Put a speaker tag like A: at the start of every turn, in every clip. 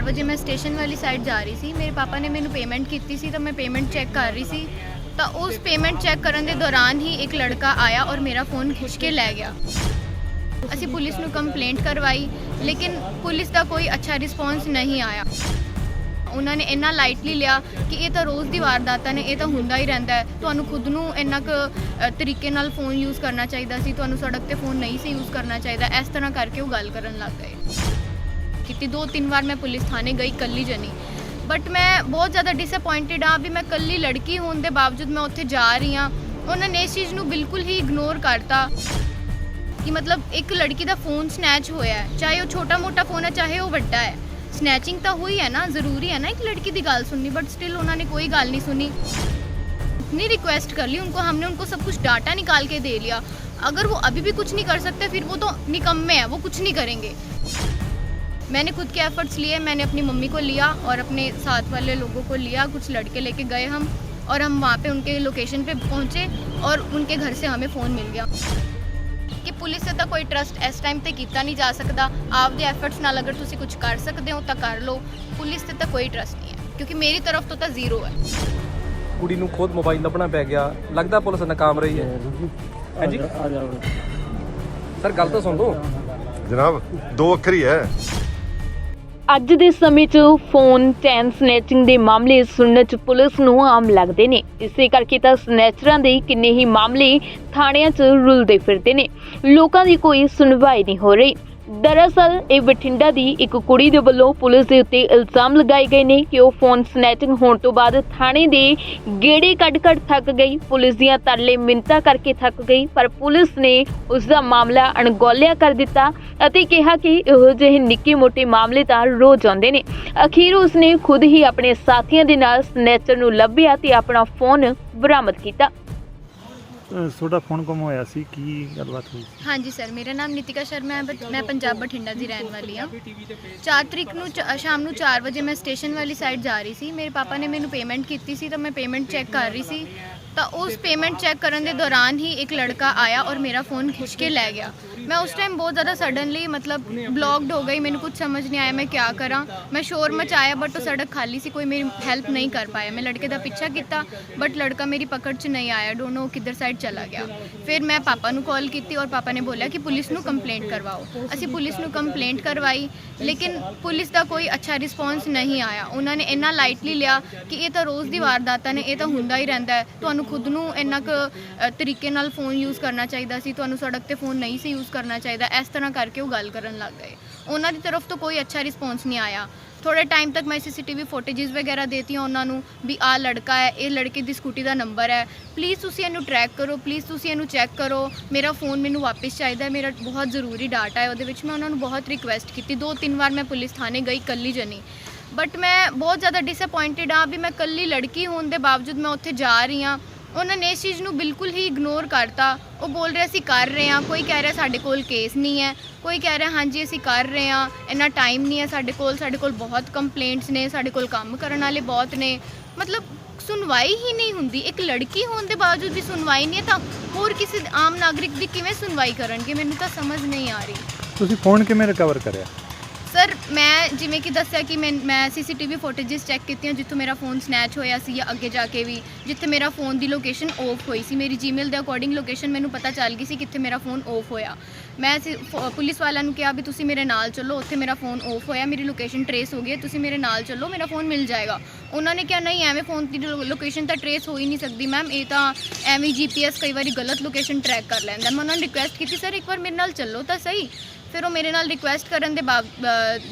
A: 4 ਵਜੇ ਮੈਂ ਸਟੇਸ਼ਨ ਵਾਲੀ ਸਾਈਡ ਜਾ ਰਹੀ ਸੀ। ਮੇਰੇ ਪਾਪਾ ਨੇ ਮੈਨੂੰ ਪੇਮੈਂਟ ਕੀਤੀ ਸੀ ਤਾਂ ਮੈਂ ਪੇਮੈਂਟ ਚੈੱਕ ਕਰ ਰਹੀ ਸੀ। ਤਾਂ ਉਸ ਪੇਮੈਂਟ ਚੈੱਕ ਕਰਨ ਦੇ ਦੌਰਾਨ ਹੀ ਇੱਕ ਲੜਕਾ ਆਇਆ ਔਰ ਮੇਰਾ ਫੋਨ ਖਿੱਚ ਕੇ ਲੈ ਗਿਆ। ਅਸੀਂ ਪੁਲਿਸ ਨੂੰ ਕੰਪਲੇਂਟ ਕਰਵਾਈ ਲੇਕਿਨ ਪੁਲਿਸ ਦਾ ਕੋਈ ਅੱਛਾ ਰਿਸਪੌਂਸ ਨਹੀਂ ਆਇਆ। ਉਹਨਾਂ ਨੇ ਇੰਨਾ ਲਾਈਟਲੀ ਲਿਆ ਕਿ ਇਹ ਤਾਂ ਰੋਜ਼ ਦੀ ਵਾਰਦਾਤਾਂ ਨੇ ਇਹ ਤਾਂ ਹੁੰਦਾ ਹੀ ਰਹਿੰਦਾ ਹੈ। ਤੁਹਾਨੂੰ ਖੁਦ ਨੂੰ ਇੰਨਾ ਕੁ ਅ, ਤਰੀਕੇ ਨਾਲ ਫੋਨ ਯੂਜ਼ ਕਰਨਾ ਚਾਹੀਦਾ ਸੀ ਤੁਹਾਨੂੰ ਸੜਕ ਤੇ ਫੋਨ ਨਹੀਂ ਸੀ ਯੂਜ਼ ਕਰਨਾ ਚਾਹੀਦਾ। ਇਸ ਤਰ੍ਹਾਂ ਕਰਕੇ ਉਹ ਗੱਲ ਕਰਨ ਲੱਗ ਗਏ। ਕੀਤੀ ਦੋ ਤਿੰਨ ਵਾਰ ਮੈਂ ਪੁਲਿਸ ਥਾਣੇ ਗਈ ਕੱਲੀ ਜਣੀ ਬਟ ਮੈਂ ਬਹੁਤ ਜ਼ਿਆਦਾ ਡਿਸਪਾਇੰਟਡ ਆ ਵੀ ਮੈਂ ਕੱਲੀ ਲੜਕੀ ਹੋਣ ਦੇ ਬਾਵਜੂਦ ਮੈਂ ਉੱਥੇ ਜਾ ਰਹੀ ਹਾਂ ਉਹਨਾਂ ਨੇ ਇਸ ਚੀਜ਼ ਨੂੰ ਬਿਲਕੁਲ ਹੀ ਇਗਨੋਰ ਕਰਤਾ ਕਿ ਮਤਲਬ ਇੱਕ ਲੜਕੀ ਦਾ ਫੋਨ ਸਨੈਚ ਹੋਇਆ ਹੈ ਚਾਹੇ ਉਹ ਛੋਟਾ ਮੋਟਾ ਫੋਨ ਹੈ ਚਾਹੇ ਉਹ ਵੱਡਾ ਹੈ स्नैचिंग तो हुई है ना ज़रूरी है ना एक लड़की की गाल सुननी बट स्टिल उन्होंने कोई गाल नहीं सुनी इतनी रिक्वेस्ट कर ली उनको हमने उनको सब कुछ डाटा निकाल के दे लिया अगर वो अभी भी कुछ नहीं कर सकते फिर वो तो निकम्मे हैं वो कुछ नहीं करेंगे मैंने खुद के एफर्ट्स लिए मैंने अपनी मम्मी को लिया और अपने साथ वाले लोगों को लिया कुछ लड़के लेके गए हम और हम वहाँ पे उनके लोकेशन पे पहुँचे और उनके घर से हमें फ़ोन मिल गया ਕਿ ਪੁਲਿਸ ਤੇ ਤਾਂ ਕੋਈ ਟਰਸਟ ਇਸ ਟਾਈਮ ਤੇ ਕੀਤਾ ਨਹੀਂ ਜਾ ਸਕਦਾ ਆਪਦੇ ਐਫਰਟਸ ਨਾਲ ਅਗਰ ਤੁਸੀਂ ਕੁਝ ਕਰ ਸਕਦੇ ਹੋ ਤਾਂ ਕਰ ਲਓ ਪੁਲਿਸ ਤੇ ਤਾਂ ਕੋਈ ਟਰਸਟ ਨਹੀਂ ਹੈ ਕਿਉਂਕਿ ਮੇਰੀ ਤਰਫ ਤੋਂ ਤਾਂ ਜ਼ੀਰੋ ਹੈ
B: ਕੁੜੀ ਨੂੰ ਖੁਦ ਮੋਬਾਈਲ ਲੱਭਣਾ ਪੈ ਗਿਆ ਲੱਗਦਾ ਪੁਲਿਸ ਨਾਕਾਮ ਰਹੀ ਹੈ ਹਾਂਜੀ ਸਰ ਗੱਲ ਤਾਂ ਸੁਣ ਲਓ
C: ਜਨਾਬ ਦੋ ਅੱਖਰ ਹੀ ਹੈ
D: ਅੱਜ ਦੇ ਸਮੇਂ 'ਚ ਫੋਨ, ਚੈਨ ਸਨੈਚਿੰਗ ਦੇ ਮਾਮਲੇ ਸੁਣਨ 'ਚ ਪੁਲਿਸ ਨੂੰ ਆਮ ਲੱਗਦੇ ਨੇ। ਇਸੇ ਕਰਕੇ ਤਾਂ ਸਨੈਚਰਾਂ ਦੇ ਕਿੰਨੇ ਹੀ ਮਾਮਲੇ ਥਾਣਿਆਂ 'ਚ ਰੁਲਦੇ ਫਿਰਦੇ ਨੇ। ਲੋਕਾਂ ਦੀ ਕੋਈ ਸੁਣਵਾਈ ਨਹੀਂ ਹੋ ਰਹੀ। ਦਰਅਸਲ, ਇਹ ਬਠਿੰਡਾ ਦੀ ਇੱਕ ਕੁੜੀ ਦੇ ਵੱਲੋਂ ਪੁਲਿਸ ਦੇ ਉੱਤੇ ਇਲਜ਼ਾਮ ਲਗਾਏ ਗਏ ਨੇ ਕਿ ਉਹ ਫੋਨ ਸਨੈਚਿੰਗ ਹੋਣ ਤੋਂ ਬਾਅਦ ਥਾਣੇ ਦੇ ਗੇੜੇ ਕੱਢ-ਕੱਢ ਥੱਕ ਗਈ। ਪੁਲਿਸ ਦੀਆਂ ਤਰਲੇ ਮਿੰਤਾ ਕਰਕੇ ਥੱਕ ਗਈ, ਪਰ ਪੁਲਿਸ ਨੇ ਉਸ ਦਾ ਮਾਮਲਾ ਅਣਗੌਲਿਆ ਕਰ ਦਿੱਤਾ ਅਤੇ ਕਿਹਾ ਕਿ ਇਹੋ ਜਿਹੇ ਨਿੱਕੇ-ਮੋਟੇ ਮਾਮਲੇ ਤਾਂ ਰੋਜ਼ ਆਉਂਦੇ ਨੇ। ਅਖੀਰ ਉਸਨੇ ਖੁਦ ਹੀ ਆਪਣੇ ਸਾਥੀਆਂ ਦੇ ਨਾਲ ਸਨੈਚਰ ਨੂੰ ਲੱਭਿਆ ਤੇ ਆਪਣਾ ਫੋਨ ਬਰਾਮਦ ਕੀਤਾ।
E: ਤੁਹਾਡਾ ਫੋਨ ਗੁੰਮ ਹੋਇਆ ਸੀ, ਕੀ ਗੱਲਬਾਤ ਹੋਈ ਸੀ?
A: ਹਾਂਜੀ ਸਰ, ਮੇਰਾ ਨਾਮ ਨਿਤਿਕਾ ਸ਼ਰਮਾ ਹੈ, ਬਟ ਮੈਂ ਪੰਜਾਬ ਬਠਿੰਡਾ ਦੀ ਰਹਿਣ ਵਾਲੀ ਹਾਂ। 4 ਤਰੀਕ ਨੂੰ ਚ- ਸ਼ਾਮ ਨੂੰ 4 ਵਜੇ ਮੈਂ ਸਟੇਸ਼ਨ ਵਾਲੀ ਸਾਈਡ ਜਾ ਰਹੀ ਸੀ। ਮੇਰੇ ਪਾਪਾ ਨੇ ਮੈਨੂੰ ਪੇਮੈਂਟ ਕੀਤੀ ਸੀ, ਤਾਂ ਮੈਂ ਪੇਮੈਂਟ ਚੈੱਕ ਕਰ ਰਹੀ ਸੀ। ਤਾਂ ਉਸ ਪੇਮੈਂਟ ਚੈੱਕ ਕਰਨ ਦੇ ਦੌਰਾਨ ਹੀ ਇੱਕ ਲੜਕਾ ਆਇਆ ਔਰ ਮੇਰਾ ਫੋਨ ਖਿੱਚ ਕੇ ਲੈ ਗਿਆ। ਮੈਂ ਉਸ ਟਾਈਮ ਬਹੁਤ ਜ਼ਿਆਦਾ ਸਡਨਲੀ ਮਤਲਬ ਬਲੌਕਡ ਹੋ ਗਈ, ਮੈਨੂੰ ਕੁਝ ਸਮਝ ਨਹੀਂ ਆਇਆ ਮੈਂ ਕੀ ਕਰਾਂ। ਮੈਂ ਸ਼ੋਰ ਮਚਾਇਆ ਬਟ ਉਹ ਸੜਕ ਖਾਲੀ ਸੀ, ਕੋਈ ਮੇਰੀ ਹੈਲਪ ਨਹੀਂ ਕਰ ਪਾਇਆ। ਮੈਂ ਲੜਕੇ ਦਾ ਪਿੱਛਾ ਕੀਤਾ ਬਟ ਲੜਕਾ ਮੇਰੀ ਪਕੜ 'ਚ ਨਹੀਂ ਆਇਆ। ਡੋਨਟ ਨੋ ਕਿੱਧਰ ਸਾਈਡ ਚਲਾ ਗਿਆ। ਫਿਰ ਮੈਂ ਪਾਪਾ ਨੂੰ ਕਾਲ ਕੀਤੀ ਔਰ ਪਾਪਾ ਨੇ ਬੋਲਿਆ ਕਿ ਪੁਲਿਸ ਨੂੰ ਕੰਪਲੇਂਟ ਕਰਵਾਓ। ਅਸੀਂ ਪੁਲਿਸ ਨੂੰ ਕੰਪਲੇਂਟ ਕਰਵਾਈ, ਲੇਕਿਨ ਪੁਲਿਸ ਦਾ ਕੋਈ ਅੱਛਾ ਰਿਸਪੌਂਸ ਨਹੀਂ ਆਇਆ। ਉਹਨਾਂ ਨੇ ਇੰਨਾ ਲਾਈਟਲੀ ਲਿਆ ਕਿ ਇਹ ਤਾਂ ਰੋਜ਼ ਦੀ ਵਾਰਦਾਤਾਂ ਨੇ, ਇਹ ਤਾਂ ਹੁੰਦਾ ਹੀ ਰਹਿੰਦਾ ਹੈ। ਤੁਹਾਨੂੰ ਖੁਦ ਨੂੰ ਇੰਨਾ ਕੁ ਤਰੀਕੇ ਨਾਲ ਫੋਨ ਯੂਜ਼ ਕਰਨਾ ਚਾਹੀਦਾ ਸੀ। ਤੁਹਾਨੂੰ ਸੜਕ ਤੇ ਫੋਨ ਨਹੀਂ ਸੀ ਯੂਜ਼ ਕਰਨਾ ਚਾਹੀਦਾ, ਇਸ ਤਰ੍ਹਾਂ ਕਰਕੇ ਉਹ ਗੱਲ ਕਰਨ ਲੱਗ ਗਏ। ਉਹਨਾਂ ਦੀ ਤਰਫ ਤੋਂ ਕੋਈ ਅੱਛਾ ਰਿਸਪੌਂਸ ਨਹੀਂ ਆਇਆ। ਥੋੜੇ ਟਾਈਮ ਤੱਕ ਮੈਂ ਸੀਸੀਟੀਵੀ ਫੁਟੇजेस ਵਗੈਰਾ ਦੇਤੀਆਂ ਉਹਨਾਂ ਨੂੰ ਵੀ ਆਹ ਲੜਕਾ ਹੈ, ਇਹ ਲੜਕੇ ਦੀ ਸਕੂਟੀ ਦਾ ਨੰਬਰ ਹੈ। ਪਲੀਜ਼ ਤੁਸੀਂ ਇਹਨੂੰ ਟਰੈਕ ਕਰੋ ਪਲੀਜ਼ ਤੁਸੀਂ ਇਹਨੂੰ ਚੈੱਕ ਕਰੋ। ਮੇਰਾ ਫੋਨ ਮੈਨੂੰ ਵਾਪਸ ਚਾਹੀਦਾ ਹੈ, ਮੇਰਾ ਬਹੁਤ ਜ਼ਰੂਰੀ ਡਾਟਾ ਹੈ, ਉਹਦੇ ਵਿੱਚ ਮੈਂ ਉਹਨਾਂ ਨੂੰ ਬਹੁਤ ਰਿਕੁਐਸਟ ਕੀਤੀ। ਦੋ ਤਿੰਨ ਵਾਰ ਮੈਂ ਪੁਲਿਸ ਥਾਣੇ ਗਈ ਕੱਲੀ ਜਨੀ ਬਟ ਮੈਂ ਬਹੁਤ ਜ਼ਿਆਦਾ ਡਿਸਪਾਇੰਟਡ ਆ ਵੀ ਮੈਂ ਕੱਲੀ ਲੜਕੀ ਹੋਣ ਦੇ ਬਾਵਜੂਦ ਮੈਂ ਉੱਥੇ ਜਾ ਰਹੀ ਹਾਂ। ਉਹਨਾਂ ਨੇ ਇਸ ਚੀਜ਼ ਨੂੰ ਬਿਲਕੁਲ ਹੀ ਇਗਨੋਰ ਕਰਤਾ। ਉਹ ਬੋਲ ਰਿਹਾ, ਅਸੀਂ ਕਰ ਰਹੇ ਹਾਂ। ਕੋਈ ਕਹਿ ਰਿਹਾ, ਸਾਡੇ ਕੋਲ ਕੇਸ ਨਹੀਂ ਹੈ। ਕੋਈ ਕਹਿ ਰਿਹਾ, ਹਾਂਜੀ, ਅਸੀਂ ਕਰ ਰਹੇ ਹਾਂ। ਇੰਨਾ ਟਾਈਮ ਨਹੀਂ ਹੈ ਸਾਡੇ ਕੋਲ। ਸਾਡੇ ਕੋਲ ਬਹੁਤ ਕੰਪਲੇਂਟਸ ਨੇ। ਸਾਡੇ ਕੋਲ ਕੰਮ ਕਰਨ ਵਾਲੇ ਬਹੁਤ ਨੇ। ਮਤਲਬ ਸੁਣਵਾਈ ਹੀ ਨਹੀਂ ਹੁੰਦੀ। ਇੱਕ ਲੜਕੀ ਹੋਣ ਦੇ ਬਾਵਜੂਦ ਵੀ ਸੁਣਵਾਈ ਨਹੀਂ ਹੈ ਤਾਂ ਹੋਰ ਕਿਸੇ ਆਮ ਨਾਗਰਿਕ ਦੀ ਕਿਵੇਂ ਸੁਣਵਾਈ ਕਰਨਗੇ? ਮੈਨੂੰ ਤਾਂ ਸਮਝ ਨਹੀਂ ਆ ਰਹੀ।
E: ਤੁਸੀਂ ਫੋਨ ਕਿਵੇਂ ਰਿਕਵਰ ਕਰਿਆ?
A: ਸਰ ਮੈਂ ਜਿਵੇਂ ਕਿ ਦੱਸਿਆ ਕਿ ਮੈਂ ਮੈਂ ਸੀਸੀਟੀਵੀ ਫੁਟੇजेस ਚੈੱਕ ਕੀਤੀਆਂ ਜਿੱਥੋਂ ਮੇਰਾ ਫੋਨ ਸਨੈਚ ਹੋਇਆ ਸੀ ਜਾਂ ਅੱਗੇ ਜਾ ਕੇ ਵੀ ਜਿੱਥੇ ਮੇਰਾ ਫੋਨ ਦੀ ਲੋਕੇਸ਼ਨ ਆਫ ਹੋਈ ਸੀ। ਮੇਰੀ ਜੀਮੇਲ ਦੇ ਅਕੋਰਡਿੰਗ ਲੋਕੇਸ਼ਨ ਮੈਨੂੰ ਪਤਾ ਚੱਲ ਗਈ ਸੀ ਕਿੱਥੇ ਮੇਰਾ ਫੋਨ ਆਫ ਹੋਇਆ। ਮੈਂ ਸੀ- ਫ- ਪੁਲਿਸ ਵਾਲਿਆਂ ਨੂੰ ਕਿਹਾ ਵੀ ਤੁਸੀਂ ਮੇਰੇ ਨਾਲ ਚੱਲੋ ਉੱਥੇ ਮੇਰਾ ਫੋਨ ਆਫ ਹੋਇਆ ਮੇਰੀ ਲੋਕੇਸ਼ਨ ਟਰੇਸ ਹੋ ਗਈ ਹੈ, ਤੁਸੀਂ ਮੇਰੇ ਨਾਲ ਚੱਲੋ ਮੇਰਾ ਫੋਨ ਮਿਲ ਜਾਏਗਾ। ਉਹਨਾਂ ਨੇ ਕਿਹਾ ਨਹੀਂ ਐਵੇਂ ਫੋਨ ਦੀ ਲੋਕੇਸ਼ਨ ਤਾਂ ਟਰੇਸ ਹੋ ਹੀ ਨਹੀਂ ਸਕਦੀ ਮੈਮ ਇਹ ਤਾਂ ਐਵੇਂ ਜੀਪੀਐਸ ਕਈ ਵਾਰੀ ਗਲਤ ਲੋਕੇਸ਼ਨ ਟਰੈਕ ਕਰ ਲੈਂਦਾ ਮੈਂ ਉਹਨਾਂ ਨੂੰ ਰਿਕੁਐਸਟ ਕੀਤੀ ਸਰ ਇੱਕ ਵਾਰ ਮੇਰੇ ਨਾਲ ਚੱਲੋ ਤਾਂ ਸਹੀ। ਫਿਰ ਉਹ ਮੇਰੇ ਨਾਲ ਰਿਕੁਐਸਟ ਕਰਨ ਦੇ ਬਾਵ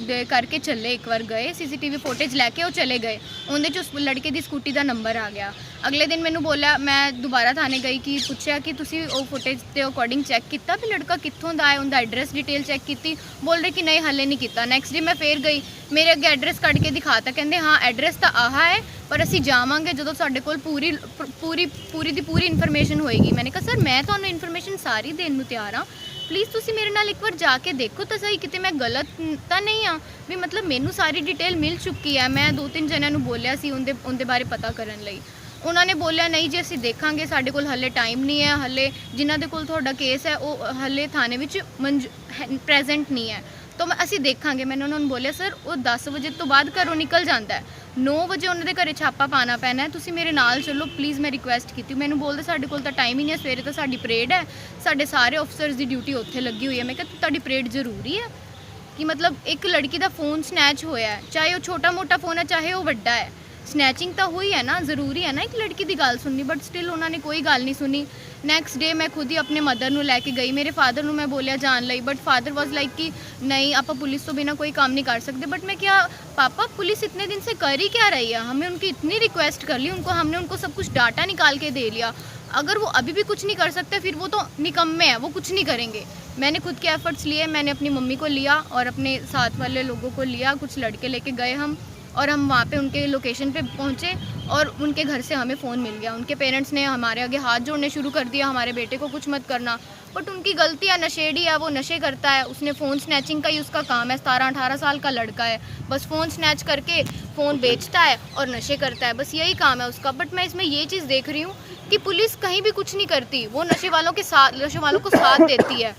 A: ਦੇ ਕਰਕੇ ਚੱਲੇ ਇੱਕ ਵਾਰ ਗਏ ਸੀਸੀਟੀਵੀ ਫੁਟੇਜ ਲੈ ਕੇ ਉਹ ਚਲੇ ਗਏ। ਉਹਦੇ 'ਚ ਉਸ ਲੜਕੇ ਦੀ ਸਕੂਟੀ ਦਾ ਨੰਬਰ ਆ ਗਿਆ। ਅਗਲੇ ਦਿਨ ਮੈਨੂੰ ਬੋਲਿਆ, ਮੈਂ ਦੁਬਾਰਾ ਥਾਣੇ ਗਈ ਕਿ ਪੁੱਛਿਆ ਕਿ ਤੁਸੀਂ ਉਹ ਫੁਟੇਜ ਦੇ ਅਕੋਰਡਿੰਗ ਚੈੱਕ ਕੀਤਾ ਵੀ ਲੜਕਾ ਕਿੱਥੋਂ ਦਾ ਹੈ ਉਹਦਾ ਐਡਰੈਸ ਡਿਟੇਲ ਚੈੱਕ ਕੀਤੀ। ਬੋਲ ਰਹੇ ਕਿ ਨਹੀਂ, ਹੱਲੇ ਨਹੀਂ ਕੀਤਾ। ਨੈਕਸਟ ਡੇ ਮੈਂ ਫੇਰ ਗਈ। ਮੇਰੇ ਅੱਗੇ ਐਡਰੈਸ ਕੱਢ ਕੇ ਦਿਖਾਤਾ ਕਹਿੰਦੇ, ਹਾਂ ਐਡਰੈਸ ਤਾਂ ਆਹਾ ਹੈ, ਪਰ ਅਸੀਂ ਜਾਵਾਂਗੇ ਜਦੋਂ ਸਾਡੇ ਕੋਲ ਪੂਰੀ ਪੂਰੀ ਪੂਰੀ ਦੀ ਪੂਰੀ ਇਨਫੋਰਮੇਸ਼ਨ ਹੋਏਗੀ। ਮੈਨੇ ਕਿਹਾ, ਸਰ, ਮੈਂ ਤੁਹਾਨੂੰ ਇਨਫੋਰਮੇਸ਼ਨ ਸਾਰੀ ਦੇਣ ਨੂੰ ਤਿਆਰ ਹਾਂ ਪਲੀਜ਼ ਤੁਸੀਂ ਮੇਰੇ ਨਾਲ ਇੱਕ ਵਾਰ ਜਾ ਕੇ ਦੇਖੋ ਤਾਂ ਸਹੀ, ਕਿਤੇ ਮੈਂ ਗਲਤ ਤਾਂ ਨਹੀਂ ਆ ਵੀ ਮਤਲਬ ਮੈਨੂੰ ਸਾਰੀ ਡਿਟੇਲ ਮਿਲ ਚੁੱਕੀ ਹੈ। ਮੈਂ ਦੋ ਤਿੰਨ ਜਣਿਆਂ ਨੂੰ ਬੋਲਿਆ ਸੀ ਉਹਦੇ ਉਹਦੇ ਬਾਰੇ ਪਤਾ ਕਰਨ ਲਈ। ਉਹਨਾਂ ਨੇ ਬੋਲਿਆ, ਨਹੀਂ ਜੇ, ਅਸੀਂ ਦੇਖਾਂਗੇ। ਸਾਡੇ ਕੋਲ ਹੱਲੇ ਟਾਈਮ ਨਹੀਂ ਹੈ। ਹੱਲੇ ਜਿਨ੍ਹਾਂ ਦੇ ਕੋਲ ਤੁਹਾਡਾ ਕੇਸ ਹੈ, ਉਹ ਹੱਲੇ ਥਾਣੇ ਵਿੱਚ ਪ੍ਰੈਜ਼ੈਂਟ ਨਹੀਂ ਹੈ। ਤਾਂ ਅਸੀਂ ਦੇਖਾਂਗੇ। ਮੈਨੂੰ ਉਹਨਾਂ ਨੂੰ ਬੋਲਿਆ, ਸਰ, ਉਹ 10 ਵਜੇ ਤੋਂ ਬਾਅਦ ਘਰੋਂ ਨਿਕਲ ਜਾਂਦਾ ਹੈ। 9 ਵਜੇ ਉਹਨਾਂ ਦੇ ਘਰੇ ਛਾਪਾ ਪਾਣਾ ਪੈਣਾ ਹੈ। ਤੁਸੀਂ ਮੇਰੇ ਨਾਲ ਚੱਲੋ ਪਲੀਜ਼ ਮੈਂ ਰਿਕੁਐਸਟ ਕੀਤੀ। ਮੈਨੂੰ ਬੋਲਦੇ ਸਾਡੇ ਕੋਲ ਤਾਂ ਟਾਈਮ ਹੀ ਨਹੀਂ ਹੈ, ਸਵੇਰੇ ਤਾਂ ਸਾਡੀ ਪਰੇਡ ਹੈ। ਸਾਡੇ ਸਾਰੇ ਆਫਸਰਸ ਦੀ ਡਿਊਟੀ ਉੱਥੇ ਲੱਗੀ ਹੋਈ ਹੈ। ਮੈਂ ਕਿਹਾ ਤੁਹਾਡੀ ਪਰੇਡ ਜ਼ਰੂਰੀ ਹੈ? ਕਿ ਮਤਲਬ ਇੱਕ ਲੜਕੀ ਦਾ ਫੋਨ ਸਨੈਚ ਹੋਇਆ ਹੈ। ਚਾਹੇ ਉਹ ਛੋਟਾ ਮੋਟਾ ਫੋਨ ਹੈ, ਚਾਹੇ ਉਹ ਵੱਡਾ ਹੈ। ਸਨੈਚਿੰਗ ਤਾਂ ਹੋਈ ਹੈ ਨਾ, ਜ਼ਰੂਰੀ ਹੈ ਨਾ ਇੱਕ ਲੜਕੀ ਦੀ ਗੱਲ ਸੁਣਨੀ ਬਟ ਸਟਿਲ ਉਹਨਾਂ ਨੇ ਕੋਈ ਗੱਲ ਨਹੀਂ ਸੁਣੀ। ਨੈਕਸਟ ਡੇ ਮੈਂ ਖੁਦ ਹੀ ਆਪਣੇ ਮਦਰ ਨੂੰ ਲੈ ਕੇ ਗਈ ਮੇਰੇ ਫਾਦਰ ਨੂੰ ਮੈਂ ਬੋਲਿਆ ਜਾਣ ਲਈ ਬਟ ਫਾਦਰ ਵਾਸ ਲਾਈਕ ਕਿ नहीं आप पुलिस तो बिना कोई काम नहीं कर सकते बट मैं क्या पापा पुलिस इतने दिन से कर ही क्या रही है हमें उनकी इतनी रिक्वेस्ट कर ली उनको हमने उनको सब कुछ डाटा निकाल के दे लिया अगर वो अभी भी कुछ नहीं कर सकते फिर वो तो निकम्मे हैं वो कुछ नहीं करेंगे मैंने खुद के एफर्ट्स लिए मैंने अपनी मम्मी को लिया और अपने साथ वाले लोगों को लिया कुछ लड़के लेके गए हम और हम वहाँ पे उनके लोकेशन पे पहुँचे और उनके घर से हमें फ़ोन मिल गया। उनके पेरेंट्स ने हमारे आगे हाथ जोड़ने शुरू कर दिया, हमारे बेटे को कुछ मत करना। बट उनकी गलती है नशेड़ी है, वो नशे करता है। उसने फ़ोन स्नैचिंग का ही उसका काम है। सतारह, अठारह साल का लड़का है। बस फ़ोन स्नैच करके फ़ोन बेचता है और नशे करता है। बस यही काम है उसका। बट मैं इसमें ये चीज़ देख रही हूँ कि पुलिस कहीं भी कुछ नहीं करती। वो नशे वालों के साथ नशे वालों को साथ देती है।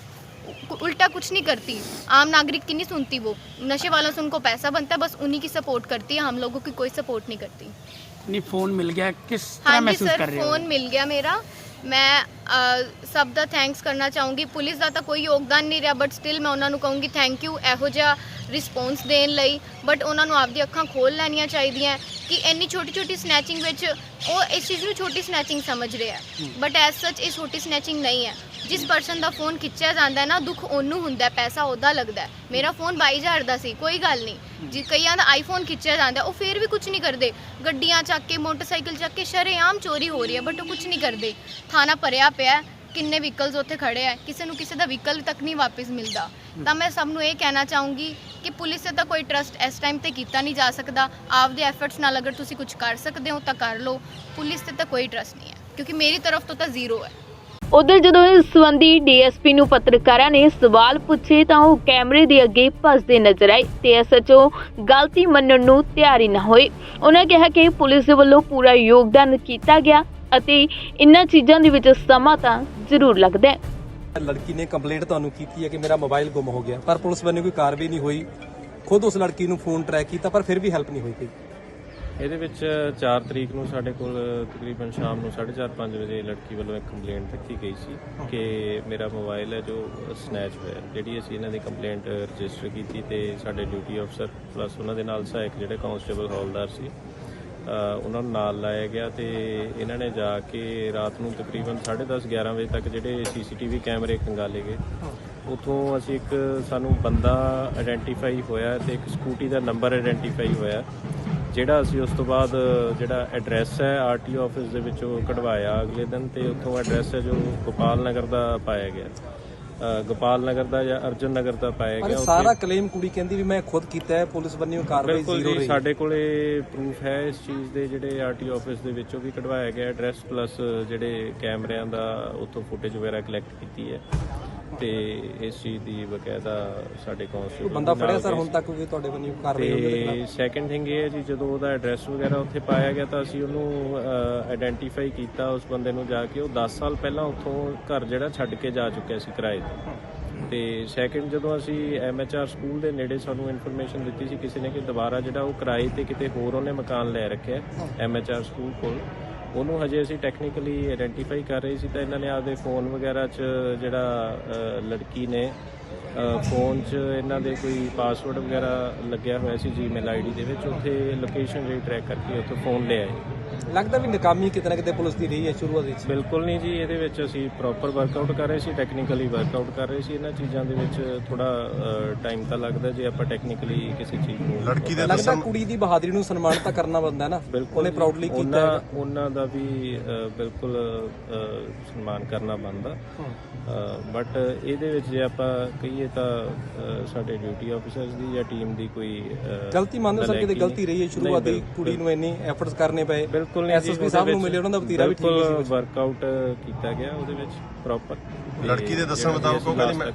A: उल्टा कुछ नहीं करती आम नागरिक की नहीं सुनती वो नशे वालों से उनको पैसा बनता है बस उन्हीं की सपोर्ट करती है हम लोगों की कोई सपोर्ट नहीं करती
F: ਨਹੀਂ ਫੋਨ ਮਿਲ ਗਿਆ ਕਿਸ ਤਰ੍ਹਾਂ
A: हाँ जी
F: ਮਹਿਸੂਸ
A: सर
F: ਕਰ ਰਹੇ ਹੋ
A: फोन मिल गया मेरा ਮੈਂ ਅ, ਸਭ ਦਾ ਥੈਂਕਸ ਕਰਨਾ ਚਾਹੂੰਗੀ ਪੁਲਿਸ ਦਾ ਤਾਂ ਕੋਈ ਯੋਗਦਾਨ ਨਹੀਂ ਰਿਹਾ ਬਟ ਸਟਿਲ ਮੈਂ ਉਹਨਾਂ ਨੂੰ ਕਹੂੰਗੀ ਥੈਂਕ ਯੂ ਇਹੋ ਜਿਹਾ ਰਿਸਪੌਂਸ ਦੇਣ ਲਈ ਬਟ ਉਹਨਾਂ ਨੂੰ ਆਪਦੀ ਅੱਖਾਂ ਖੋਲ ਲੈਣੀਆਂ ਚਾਹੀਦੀਆਂ ਕਿ ਇੰਨੀ ਛੋਟੀ ਛੋਟੀ ਸਨੈਚਿੰਗ ਵਿੱਚ ਉਹ ਇਸ ਚੀਜ਼ ਨੂੰ ਛੋਟੀ ਸਨੈਚਿੰਗ ਸਮਝ ਰਿਹਾ ਹੈ ਬਟ ਐਸ ਸੱਚ ਇਹ ਛੋਟੀ ਸਨੈਚਿੰਗ ਨਹੀਂ ਹੈ ਜਿਸ ਪਰਸਨ ਦਾ ਫੋਨ ਖਿੱਚਿਆ ਜਾਂਦਾ ਹੈ ਨਾ, ਦੁੱਖ ਉਹਨੂੰ ਹੁੰਦਾ ਪੈਸਾ ਉਹਦਾ ਲੱਗਦਾ ਮੇਰਾ ਫੋਨ 22000 ਦਾ ਸੀ, ਕੋਈ ਗੱਲ ਨਹੀਂ। ਜੀ ਕਈਆਂ ਦਾ ਆਈਫੋਨ ਖਿੱਚਿਆ ਜਾਂਦਾ, ਉਹ ਫੇਰ ਵੀ ਕੁਝ ਨਹੀਂ ਕਰਦੇ। ਗੱਡੀਆਂ ਚੱਕ ਕੇ, ਮੋਟਰਸਾਈਕਲ ਚੱਕ ਕੇ, ਸ਼ਰੇਆਮ ਚੋਰੀ ਹੋ ਰਹੀ ਹੈ ਬਟ ਉਹ ਕੁਝ ਨਹੀਂ ਕਰਦੇ। ਥਾਣਾ ਭਰਿਆ ਪਿਆ ਕਿੰਨੇ ਵਹੀਕਲਸ ਉੱਥੇ ਖੜੇ ਆ ਕਿਸੇ ਨੂੰ ਕਿਸੇ ਦਾ ਵਹੀਕਲ ਤੱਕ ਨਹੀਂ ਵਾਪਸ ਮਿਲਦਾ। ਤਾਂ ਮੈਂ ਸਭ ਨੂੰ ਇਹ ਕਹਿਣਾ ਚਾਹੂੰਗੀ ਕਿ ਪੁਲਿਸ ਤੇ ਤਾਂ ਕੋਈ ਟਰਸਟ ਇਸ ਟਾਈਮ ਤੇ ਕੀਤਾ ਨਹੀਂ ਜਾ ਸਕਦਾ। ਆਪਦੇ ਐਫਰਟਸ ਨਾਲ ਅਗਰ ਤੁਸੀਂ ਕੁਝ ਕਰ ਸਕਦੇ ਹੋ, ਤਾਂ ਕਰ ਲਓ। ਪੁਲਿਸ ਤੇ ਤਾਂ ਕੋਈ ਟਰਸਟ ਨਹੀਂ ਹੈ, ਕਿਉਂਕਿ ਮੇਰੀ ਤਰਫ ਤੋਂ ਤਾਂ ਜ਼ੀਰੋ ਹੈ।
D: ਉਧਰ ਜਦੋਂ ਇਸ ਸੰਬੰਧੀ ਡੀਐਸਪੀ ਨੂੰ ਪੱਤਰਕਾਰਾਂ ਨੇ ਸਵਾਲ ਪੁੱਛੇ ਤਾਂ ਉਹ ਕੈਮਰੇ ਦੇ ਅੱਗੇ ਭੱਜਦੇ ਨਜ਼ਰ ਆਏ ਤੇ ਐਸਐਚਓ ਗਲਤੀ ਮੰਨਣ ਨੂੰ ਤਿਆਰ ਹੀ ਨਾ ਹੋਏ। ਉਹਨਾਂ ਕਿਹਾ ਕਿ ਪੁਲਿਸ ਦੇ ਵੱਲੋਂ ਪੂਰਾ ਯੋਗਦਾਨ ਕੀਤਾ ਗਿਆ ਅਤੇ ਇਨ੍ਹਾਂ ਚੀਜ਼ਾਂ ਦੇ ਵਿੱਚ ਸਮਾਂ ਤਾਂ ਜ਼ਰੂਰ ਲੱਗਦਾ ਹੈ।
B: ਲੜਕੀ ਨੇ ਕੰਪਲੇਂਟ ਤੁਹਾਨੂੰ ਕੀਤੀ ਹੈ ਕਿ ਮੇਰਾ ਮੋਬਾਈਲ ਗੁੰਮ ਹੋ ਗਿਆ, ਪਰ ਪੁਲਿਸ ਵੱਲੋਂ ਕੋਈ ਕਾਰਵਾਈ ਨਹੀਂ ਹੋਈ। ਖੁਦ ਉਸ ਲੜਕੀ ਨੂੰ ਫੋਨ ਟਰੈਕ ਕੀਤਾ, ਪਰ ਫਿਰ ਵੀ ਹੈਲਪ ਨਹੀਂ ਹੋਈ ਕੋਈ।
G: ਇਹਦੇ ਵਿੱਚ 4 ਤਰੀਕ ਨੂੰ ਸਾਡੇ ਕੋਲ ਤਕਰੀਬਨ ਸ਼ਾਮ ਨੂੰ 4:30 5 ਵਜੇ ਲੜਕੀ ਵੱਲੋਂ ਇੱਕ ਕੰਪਲੇਂਟ ਦਿੱਤੀ ਗਈ ਸੀ ਕਿ ਮੇਰਾ ਮੋਬਾਈਲ ਹੈ ਜੋ ਸਨੈਚ ਹੋਇਆ। ਜਿਹੜੀ ਅਸੀਂ ਇਹਨਾਂ ਦੀ ਕੰਪਲੇਂਟ ਰਜਿਸਟਰ ਕੀਤੀ ਤੇ ਸਾਡੇ ਡਿਊਟੀ ਅਫਸਰ ਪਲੱਸ ਉਹਨਾਂ ਦੇ ਨਾਲ ਸਹਾਇਕ ਜਿਹੜੇ ਕਾਂਸਟੇਬਲ ਹੌਲਦਾਰ ਸੀ ਉਹਨਾਂ ਨੂੰ ਨਾਲ ਲਾਇਆ ਗਿਆ ਤੇ ਇਹਨਾਂ ਨੇ ਜਾ ਕੇ ਰਾਤ ਨੂੰ ਤਕਰੀਬਨ 10:30 11 ਵਜੇ ਤੱਕ ਜਿਹੜੇ ਸੀਸੀਟੀਵੀ ਕੈਮਰੇ ਖੰਗਾਲੇ ਗਏ। ਉਥੋਂ ਅਸੀਂ ਇੱਕ ਸਾਨੂੰ ਬੰਦਾ ਆਇਡੈਂਟੀਫਾਈ ਹੋਇਆ ਤੇ ਇੱਕ ਸਕੂਟੀ ਦਾ ਨੰਬਰ ਆਇਡੈਂਟੀਫਾਈ ਹੋਇਆ। ਜਿਹੜਾ ਅਸੀਂ ਉਸ ਤੋਂ ਬਾਅਦ ਜਿਹੜਾ ਐਡਰੈਸ ਹੈ ਆਰਟੀਓ ਆਫਿਸ ਦੇ ਵਿੱਚੋਂ ਕਢਵਾਇਆ ਅਗਲੇ ਦਿਨ ਤੇ ਉੱਥੋਂ ਐਡਰੈਸ ਹੈ ਜੋ ਗੋਪਾਲ ਨਗਰ ਦਾ ਪਾਇਆ ਗਿਆ। ਗੋਪਾਲ ਨਗਰ ਦਾ ਜਾਂ ਅਰਜਨ ਨਗਰ ਦਾ ਪਾਇਆ ਗਿਆ
B: ਸਾਰਾ ਕਲੇਮ ਕੁੜੀ ਕਹਿੰਦੀ ਵੀ ਮੈਂ ਖੁਦ ਕੀਤਾ ਹੈ ਪੁਲਿਸ ਵੱਲੋਂ ਕਾਰਵਾਈ ਜ਼ੀਰੋ ਰਹੀ।
G: ਸਾਡੇ ਕੋਲੇ ਪ੍ਰੂਫ ਹੈ ਇਸ ਚੀਜ਼ ਦੇ ਜਿਹੜੇ ਆਰਟੀ ਆਫਿਸ ਦੇ ਵਿੱਚੋਂ ਵੀ ਕਢਵਾਇਆ ਗਿਆ ਐਡਰੈਸ ਪਲੱਸ ਜਿਹੜੇ ਕੈਮਰਿਆਂ ਦਾ ਉੱਥੋਂ ਫੁਟੇਜ ਵਗੈਰਾ ਕਲੈਕਟ ਕੀਤੀ ਹੈ। ਤੇ ਇਸ ਚੀਜ਼ ਦੀ ਬਕਾਇਦਾ ਸਾਡੇ ਕਾਂਸਟੇਬਲ
B: ਬੰਦਾ ਫੜਿਆ ਸਰ ਹੁਣ ਤੱਕ ਕੋਈ ਤੁਹਾਡੇ ਵੱਲੋਂ ਕਾਰਵਾਈ ਹੋਈ ਉਹਦੇ
G: ਤੇ ਸੈਕੰਡ ਥਿੰਗ ਇਹ ਹੈ ਜੀ ਜਦੋਂ ਉਹਦਾ ਐਡਰੈਸ ਵਗੈਰਾ ਉੱਥੇ ਪਾਇਆ ਗਿਆ ਤਾਂ ਅਸੀਂ ਉਹਨੂੰ ਆਇਡੈਂਟੀਫਾਈ ਕੀਤਾ ਉਸ ਬੰਦੇ ਨੂੰ ਜਾ ਕੇ। ਉਹ 10 ਸਾਲ ਪਹਿਲਾਂ ਉੱਥੋਂ ਘਰ ਜਿਹੜਾ ਛੱਡ ਕੇ ਜਾ ਚੁੱਕਿਆ ਸੀ ਕਿਰਾਏ ਤੇ। ਤੇ ਸੈਕੰਡ ਜਦੋਂ ਅਸੀਂ ਐਮਐਚਆਰ ਸਕੂਲ ਦੇ ਨੇੜੇ ਸਾਨੂੰ ਇਨਫੋਰਮੇਸ਼ਨ ਦਿੱਤੀ ਸੀ ਕਿਸੇ ਨੇ ਕਿ ਦੁਬਾਰਾ ਜਿਹੜਾ ਉਹ ਕਿਰਾਏ ਤੇ ਕਿਤੇ ਹੋਰ ਉਹਨੇ ਮਕਾਨ ਲੈ ਰੱਖਿਆ ਐਮਐਚਆਰ ਸਕੂਲ ਕੋਲ। ਉਹਨੂੰ ਹਜੇ ਅਸੀਂ ਟੈਕਨੀਕਲੀ ਆਇਡੈਂਟੀਫਾਈ ਕਰ ਰਹੇ ਸੀ ਤਾਂ ਇਹਨਾਂ ਨੇ ਆਪਦੇ ਫੋਨ ਵਗੈਰਾ 'ਚ ਜਿਹੜਾ ਲੜਕੀ ਨੇ ਫੋਨ 'ਚ ਇਹਨਾਂ ਦੇ ਕੋਈ ਪਾਸਵਰਡ ਵਗੈਰਾ ਲੱਗਿਆ ਹੋਇਆ ਸੀ ਜੀਮੇਲ ਆਈਡੀ ਦੇ ਵਿੱਚ, ਉੱਥੇ ਲੋਕੇਸ਼ਨ ਜਿਹੜੀ ਟਰੈਕ ਕਰਕੇ ਉੱਥੋਂ ਫੋਨ ਲੈ ਆਏ।
B: ਲੱਗਦਾ ਵੀ ਨਾਕਾਮੀ ਕਿਤੇ ਨਾ ਕਿਤੇ ਪੁਲਿਸ ਦੀ ਰਹੀ ਹੈ ਸ਼ੁਰੂਆਤ ਵਿੱਚ।
G: ਬਿਲਕੁਲ ਨਹੀਂ ਜੀ ਇਹਦੇ ਵਿੱਚ ਅਸੀਂ ਪ੍ਰੋਪਰ ਵਰਕਆਊਟ ਕਰ ਰਹੇ ਸੀ ਟੈਕਨੀਕਲੀ ਵਰਕਆਊਟ ਕਰ ਰਹੇ ਸੀ। ਇਹਨਾਂ ਚੀਜ਼ਾਂ ਦੇ ਵਿੱਚ ਥੋੜਾ ਟਾਈਮ ਤਾਂ ਲੱਗਦਾ ਜੇ ਆਪਾਂ ਟੈਕਨੀਕਲੀ ਕਿਸੇ ਚੀਜ਼ ਨੂੰ
C: ਲੜਕੀ ਦੇ
B: ਲੱਗਦਾ ਕੁੜੀ ਦੀ ਬਹਾਦਰੀ ਨੂੰ ਸਨਮਾਨ ਤਾਂ ਕਰਨਾ ਬੰਦਾ ਹੈ ਨਾ।
G: ਬਿਲਕੁਲ
B: ਉਹਨੇ ਪ੍ਰਾਊਡਲੀ ਕੀਤਾ
G: ਉਹਨਾਂ ਦਾ ਵੀ ਬਿਲਕੁਲ ਸਨਮਾਨ ਕਰਨਾ ਬਣਦਾ ਬਟ ਇਹਦੇ ਵਿੱਚ ਜੇ ਆਪਾਂ ਕਹੀਏ ਤਾਂ ਸਾਡੇ ਡਿਊਟੀ ਆਫੀਸਰਸ ਦੀ ਜਾਂ ਟੀਮ ਦੀ ਕੋਈ
B: ਗਲਤੀ ਮੰਨੋ ਸਰ ਕਿਤੇ ਗਲਤੀ ਰਹੀ ਹੈ ਸ਼ੁਰੂਆਤ ਕੁੜੀ ਨੂੰ ਇੰਨੀ ਐਫਰਟਸ ਕਰਨੇ ਪਏ।
G: ਬਿਲਕੁਲ ਨਹੀਂ
B: ਐਸਐਸਪੀ ਸਾਹਿਬ ਨੂੰ ਮਿਲੇ ਉਹਨਾਂ ਦਾ ਵਤੀਰਾ ਵੀ ਠੀਕ ਸੀ।
G: ਵਰਕਆਊਟ ਕੀਤਾ ਗਿਆ ਉਹਦੇ ਵਿੱਚ ਪ੍ਰੋਪਰ
C: ਲੜਕੀ ਦੇ ਦੱਸਣ ਮੁਤਾਬਕ ਉਹ ਕਹਿੰਦੀ ਮੈਂ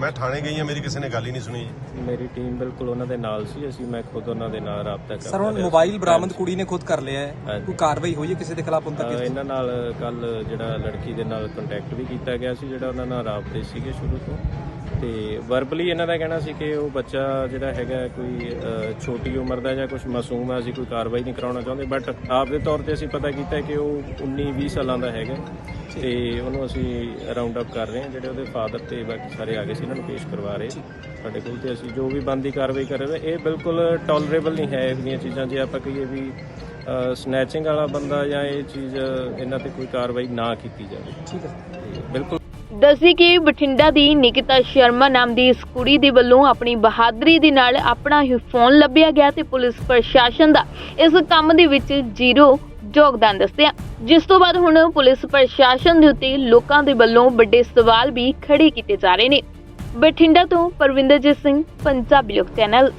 C: ਮੈਂ ਥਾਣੇ ਗਈ ਹਾਂ ਮੇਰੀ ਕਿਸੇ ਨੇ ਗੱਲ ਹੀ ਨਹੀਂ ਸੁਣੀ।
G: ਮੇਰੀ ਟੀਮ ਬਿਲਕੁਲ ਉਹਨਾਂ ਦੇ ਨਾਲ ਸੀ ਅਸੀਂ ਮੈਂ ਖੁਦ ਉਹਨਾਂ ਦੇ ਨਾਲ ਰਾਬਤਾ ਕਰ
B: ਸਰ ਹੁਣ ਮੋਬਾਈਲ ਬਰਾਮਦ ਕੁੜੀ ਨੇ ਖੁਦ ਕਰ ਲਿਆ ਹੈ। ਕੋਈ ਕਾਰਵਾਈ ਹੋਈ ਹੈ ਕਿਸੇ ਦੇ ਖਿਲਾਫ ਹੁਣ ਤੱਕ
G: ਇਹਨਾਂ ਨਾਲ ਕੱਲ ਜਿਹੜਾ ਲੜਕੀ ਦੇ ਨਾਲ ਕੰਟੈਕਟ ਵੀ ਕੀਤਾ ਗਿਆ ਸੀ ਜਿਹੜਾ ਉਹਨਾਂ ਨਾਲ ਰਾਬਤੇ ਸੀਗੇ ਸ਼ੁਰੂ ਤੋਂ। ਤੇ ਵਰਬਲੀ ਇਹਨਾਂ ਦਾ ਕਹਿਣਾ ਸੀ ਕਿ ਉਹ ਬੱਚਾ ਜਿਹੜਾ ਹੈਗਾ ਕੋਈ ਛੋਟੀ ਉਮਰ ਦਾ ਜਾਂ ਕੁਝ ਮਾਸੂਮ ਹੈ ਅਸੀਂ ਕੋਈ ਕਾਰਵਾਈ ਨਹੀਂ ਕਰਾਉਣਾ ਚਾਹੁੰਦੇ। ਬਟ ਆਪ ਦੇ ਤੌਰ ਤੇ ਅਸੀਂ ਪਤਾ ਕੀਤਾ ਕਿ ਉਹ 19 20 ਸਾਲਾਂ ਦਾ ਹੈਗਾ ਤੇ ਉਹਨੂੰ ਅਸੀਂ ਰਾਉਂਡ ਅਪ ਕਰ ਰਹੇ ਹਾਂ ਜਿਹੜੇ ਉਹਦੇ ਫਾਦਰ ਤੇ ਬਾਕੀ ਸਾਰੇ ਆ ਗਏ ਸੀ ਇਹਨਾਂ ਨੂੰ ਪੇਸ਼ ਕਰਵਾ ਰਹੇ। ਸਾਡੇ ਕੋਲ ਤੇ ਅਸੀਂ ਜੋ ਵੀ ਬੰਦੀ ਕਾਰਵਾਈ ਕਰ ਰਹੇ। ਇਹ ਬਿਲਕੁਲ ਟੋਲਰੇਬਲ ਨਹੀਂ ਹੈ ਇਹ ਜਿਹੀਆਂ ਚੀਜ਼ਾਂ ਜੇ ਆਪਾਂ ਕਹੀਏ ਵੀ ਸਨੈਚਿੰਗ ਵਾਲਾ ਬੰਦਾ ਜਾਂ ਇਹ ਚੀਜ਼ ਇਹਨਾਂ ਤੇ ਕੋਈ ਕਾਰਵਾਈ ਨਾ ਕੀਤੀ ਜਾਵੇ।
B: ਠੀਕ ਹੈ।
G: ਬਿਲਕੁਲ
D: ਦੱਸੀ ਕਿ ਬਠਿੰਡਾ ਦੀ ਨਿਕਿਤਾ ਸ਼ਰਮਾ ਨਾਮ ਦੀ ਇਸ ਕੁੜੀ ਦੇ ਵੱਲੋਂ ਆਪਣੀ ਬਹਾਦਰੀ ਦੇ ਨਾਲ ਆਪਣਾ ਹੀ ਫੋਨ ਲੱਭਿਆ ਗਿਆ ਤੇ ਪੁਲਿਸ ਪ੍ਰਸ਼ਾਸਨ ਦਾ ਇਸ ਕੰਮ ਦੇ ਵਿੱਚ ਜ਼ੀਰੋ ਯੋਗਦਾਨ ਦੱਸਿਆ। ਜਿਸ ਤੋਂ ਬਾਅਦ ਹੁਣ ਪੁਲਿਸ ਪ੍ਰਸ਼ਾਸਨ ਦੇ ਉੱਤੇ ਲੋਕਾਂ ਦੇ ਵੱਲੋਂ ਵੱਡੇ ਸਵਾਲ ਵੀ ਖੜੇ ਕੀਤੇ ਜਾ ਰਹੇ ਨੇ। ਬਠਿੰਡਾ ਤੋਂ ਪਰਵਿੰਦਰਜੀਤ ਸਿੰਘ, ਪੰਜਾਬੀ ਲੋਕ ਚੈਨਲ।